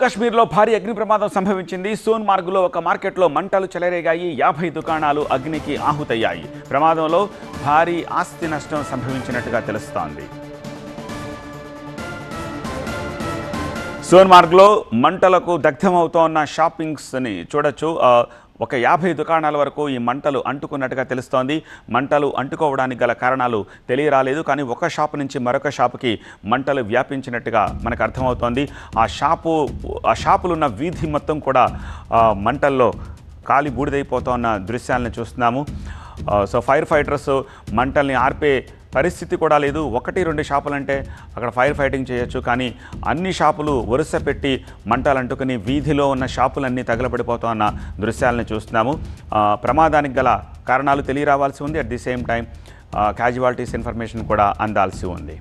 కాశ్మీర్లో భారీ అగ్ని ప్రమాదం సంభవించింది. సోన్ మార్గులో ఒక మార్కెట్లో మంటలు చెలరేగాయి. యాభై దుకాణాలు అగ్నికి ఆహుతయ్యాయి. ప్రమాదంలో భారీ ఆస్తి నష్టం సంభవించినట్టుగా తెలుస్తోంది. సోన్మార్గ్లో మంటలకు దగ్ధమవుతోన్న షాపింగ్స్ని చూడొచ్చు. ఒక యాభై దుకాణాల వరకు ఈ మంటలు అంటుకున్నట్టుగా తెలుస్తోంది. మంటలు అంటుకోవడానికి గల కారణాలు తెలియరాలేదు కానీ ఒక షాపు నుంచి మరొక షాపుకి మంటలు వ్యాపించినట్టుగా మనకు అర్థమవుతోంది. ఆ షాపు ఆ షాపులున్న వీధి మొత్తం కూడా మంటల్లో కాలి బూడిదైపోతున్న దృశ్యాలను చూస్తున్నాము. సో ఫైర్ ఫైటర్స్ మంటల్ని ఆర్పే పరిస్థితి కూడా లేదు. ఒకటి రెండు షాపులంటే అక్కడ ఫైర్ ఫైటింగ్ చేయొచ్చు. కానీ అన్ని షాపులు వరుస పెట్టి మంటలు అంటుకుని వీధిలో ఉన్న షాపులన్నీ తగలబడిపోతున్న దృశ్యాలను చూస్తున్నాము. ప్రమాదానికి గల కారణాలు తెలియరావాల్సి ఉంది. At the same time casualties information కూడా అందాల్సి ఉంది.